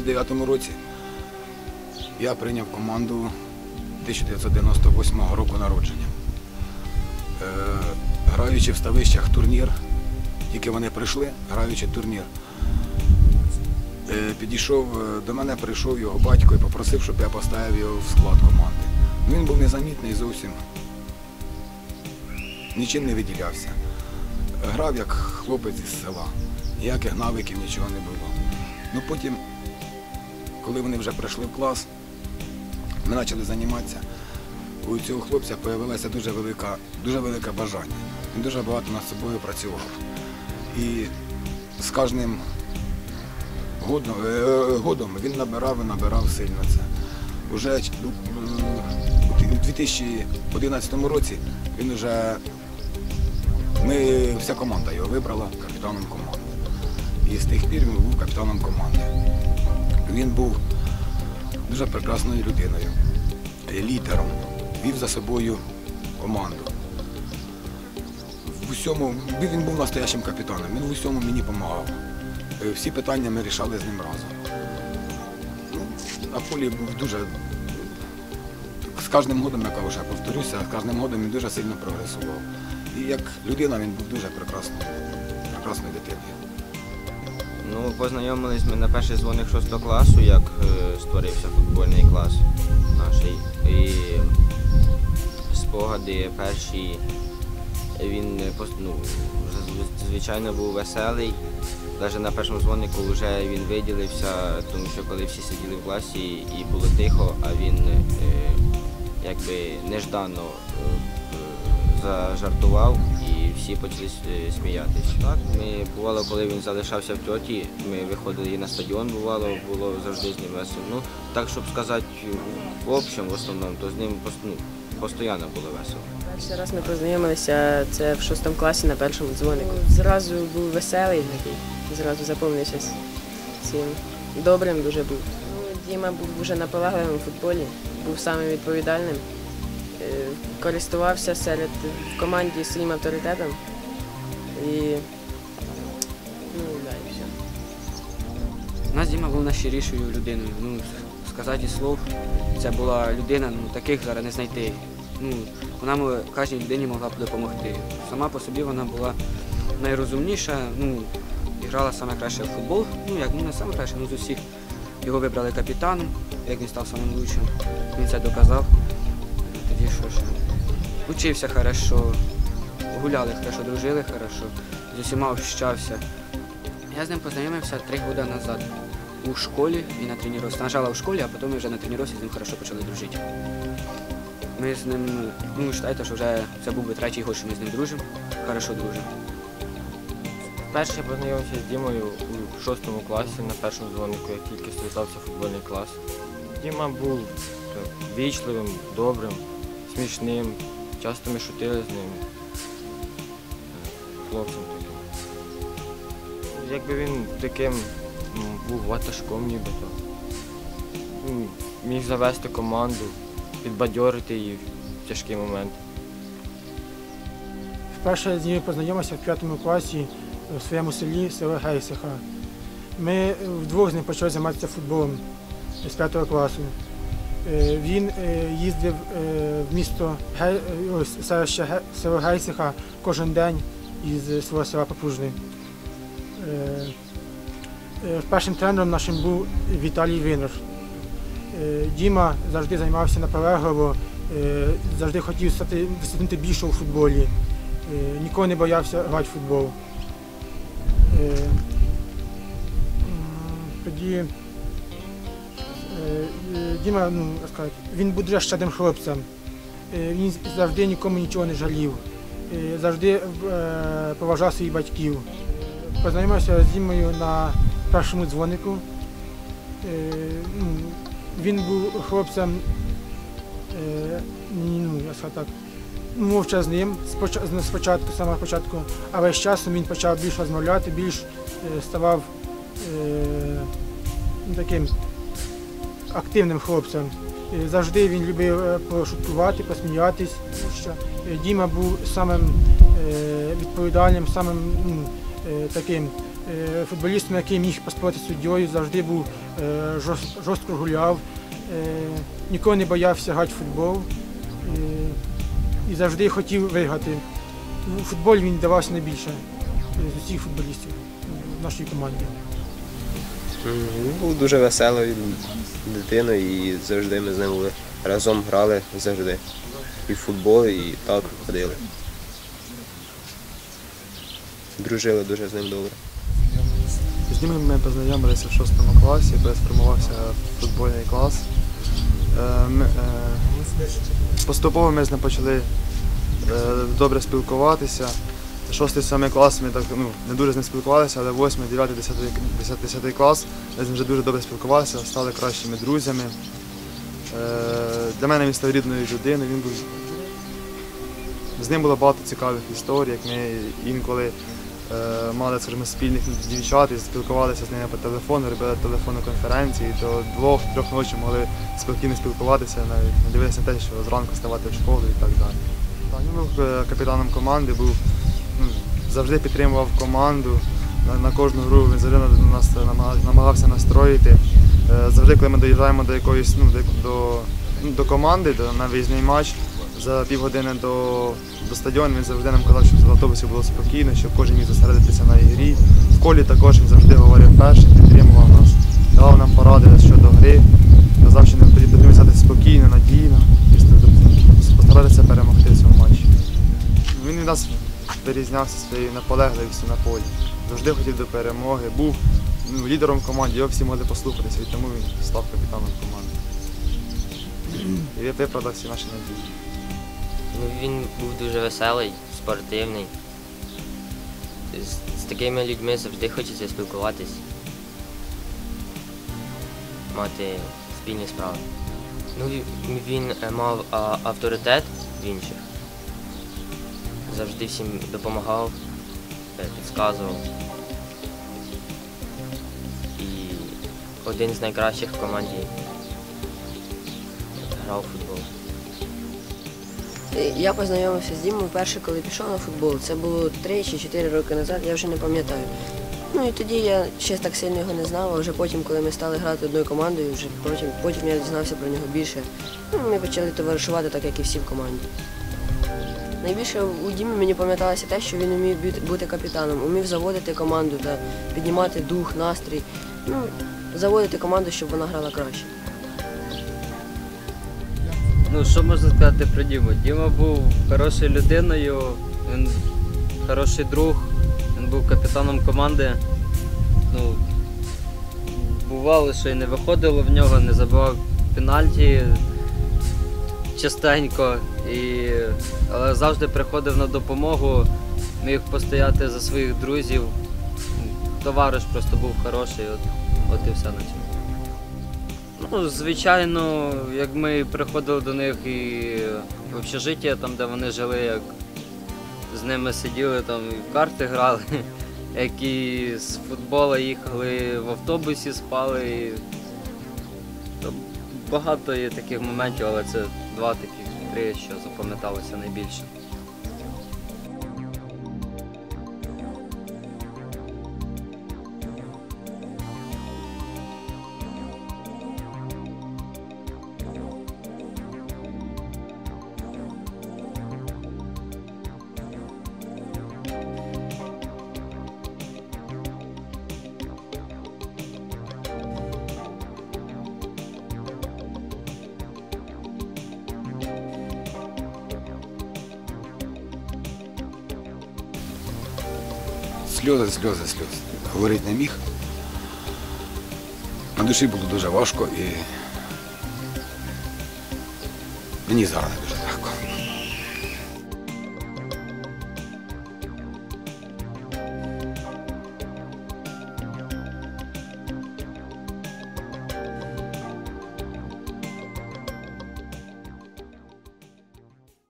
2009 році я прийняв команду 1998 року народження. Е, Граючи в ставищах турнір, тільки вони прийшли, граючи турнір. Е, Підійшов е, до мене, прийшов його батько і попросив, щоб я поставив його в склад команди. Він був незамітний зовсім, нічим не виділявся. Грав як хлопець із села, ніяких навиків, нічого не було. Ну потім, коли вони вже прийшли в клас, ми почали займатися. У цього хлопця з'явилося дуже дуже велике бажання. Він дуже багато над собою працював. І з кожним годом, е, годом він набирав і набирав сильно це. Уже е, у 2011 році він вже ми, вся команда його вибрала капітаном команди. І з тих пір він був капітаном команди. Він був дуже прекрасною людиною, лідером, вів за собою команду. В усьому, він був настоящим капітаном, він в усьому мені допомагав. Е, Всі питання ми рішали з ним разом. Ну, На полі був дуже. З кожним годом, я вже повторюся, з кожним годом він дуже сильно прогресував. І як людина він був дуже прекрасною, прекрасною дитиною. Ну, познайомились ми на перший дзвоник 6 класу, як е, створився футбольний клас наш. І спогади перші, він е, ну, звичайно був веселий. Навіть на першому дзвонику вже він виділився, тому що коли всі сиділи в класі і було тихо, а він е, якби неждано е, е, зажартував всі почали е, сміятися. Так, ми бувало, коли він залишався в тьоті, ми виходили і на стадіон, бувало, було завжди з ним весело. Ну, так, щоб сказати, в общем, в основному, то з ним ну, постійно було весело. Перший раз ми познайомилися це в шостому класі на першому дзвонику. Зразу був веселий такий, зразу запомнився з цим. Добрим дуже був. Ну, Діма був дуже наполегливим у футболі, був самим відповідальним, користувався серед в команді своїм авторитетом. І ну, да, і все. У нас Діма був найщирішою людиною. Ну, сказати слов, це була людина, ну таких зараз не знайти. Ну, вона кожній людині могла б допомогти. Сама по собі вона була найрозумніша, ну, грала саме краще в футбол. Ну, як ну, не саме краще, ну з усіх. Його вибрали капітаном, як він став самим лучшим. Він це доказав. Тоді що ж, учився хорошо, гуляли хорошо, дружили хорошо, з усіма общався. Я з ним познайомився три роки назад у школі і на тренуванні. Спочатку в школі, а потім вже на тренуванні з ним хорошо почали дружити. Ми з ним, ну вважайте, що вже це був би третій год, що ми з ним дружимо, хорошо дружимо. Перше я познайомився з Дімою у шостому класі на першому дзвонику, як тільки зв'язався футбольний клас. Діма був вічливим, добрим, смішним. Часто ми шутили з ним. Е, Хлопцем таким. Якби він таким був ватажком нібито. Міг завести команду, підбадьорити її в тяжкий момент. Вперше з нею познайомився в п'ятому класі в своєму селі, село Гейсиха. Ми вдвох з ним почали займатися футболом з п'ятого класу. Е, Він е, їздив е, в місто селище село Гейсиха кожен день із свого села Попужний. Першим тренером нашим був Віталій Винер. Діма завжди займався наполегливо, завжди хотів стати досягнути більше у футболі. Ніколи не боявся грати в футбол. Тоді Діма, ну, сказати, він був дуже хлопцем. Е, Він завжди нікому нічого не жалів, Е, завжди е, поважав своїх батьків. Познайомився з Дімою на першому дзвонику. Е, ну, Він був хлопцем, е, ну, так, мовчазним спочатку, саме початку, але з часом він почав більш розмовляти, більш е, ставав е, ну, таким активним хлопцем. Завжди він любив е, пошуткувати, посміятись. е, Діма був самим е, відповідальним, самим ну, таким футболістом, який міг поспорити з суддєю, завжди був жорстко гуляв, ніколи не боявся грати в футбол і завжди хотів виграти. У футболі він давався найбільше з усіх футболістів в нашій команді. Він був дуже веселою дитиною і завжди ми з ним були разом грали завжди. І в футбол, і так ходили. Дружили дуже з ним добре. З ними ми познайомилися в шостому класі, коли сформувався футбольний клас. Е, е, Поступово ми з ним почали е, добре спілкуватися. Шостий сьомий клас ми так ну, не дуже з ним спілкувалися, але восьмий, дев'ятий, десятий, десятий, десятий клас ми з ним вже дуже добре спілкувалися, стали кращими друзями. Е, Для мене він став рідною людиною. Він був... З ним було багато цікавих історій, як ми інколи е, мали скажімо, спільних дівчат і спілкувалися з ними по телефону, робили телефонну конференції, до двох-трьох ночі могли спокійно спілкуватися, навіть не дивилися на те, що зранку ставати в школу і так далі. Він був е, капітаном команди, був, ну, завжди підтримував команду. На, кожну гру він завжди на- нас намагався, настроїти. Е, Завжди, коли ми доїжджаємо до якоїсь ну, до, до, ну, команди, до, на виїзний матч, за півгодини до, до стадіону він завжди нам казав, щоб в автобусі було спокійно, щоб кожен міг зосередитися на ігрі. В колі також він завжди говорив першим, підтримував нас, давав нам поради щодо гри, казав, що нам потрібно взяти спокійно, надійно і ст- постаратися перемогти в цьому матчі. Він від нас вирізнявся своєю наполегливістю на полі. Завжди хотів до перемоги, був ну, лідером в команді, його всі могли послухатися, і тому він став капітаном команди. І виправдав всі наші надії. Ну, він був дуже веселий, спортивний. З, з такими людьми завжди хочеться спілкуватись, мати спільні справи. Ну, він е, мав а, авторитет в інших. Завжди всім допомагав, е, підказував. І один з найкращих в команді грав у футбол. Я познайомився з Дімою перше, коли пішов на футбол. Це було 3 чи 4 роки назад, я вже не пам'ятаю. Ну і тоді я ще так сильно його не знав, а вже потім, коли ми стали грати одною командою, вже потім, потім я дізнався про нього більше. Ну, ми почали товаришувати, так як і всі в команді. Найбільше у Дімі мені пам'яталося те, що він умів бути- капітаном, умів заводити команду та піднімати дух, настрій. Ну, заводити команду, щоб вона грала краще. Ну, що можна сказати про Діму? Діма був хорошою людиною, він хороший друг, він був капітаном команди. Ну, бувало, що і не виходило в нього, не забивав пенальті частенько, і... але завжди приходив на допомогу, міг постояти за своїх друзів. Товариш просто був хороший, от, от і все на цьому. Ну, звичайно, як ми приходили до них і в общежиття, там, де вони жили, як з ними сиділи, там і в карти грали, як і з футбола їхали в автобусі спали. І... Багато є таких моментів, але це два таких три, що запам'яталося найбільше. Сльози, сльози, сльози. Говорити не міг. На душі було дуже важко і мені зараз дуже легко.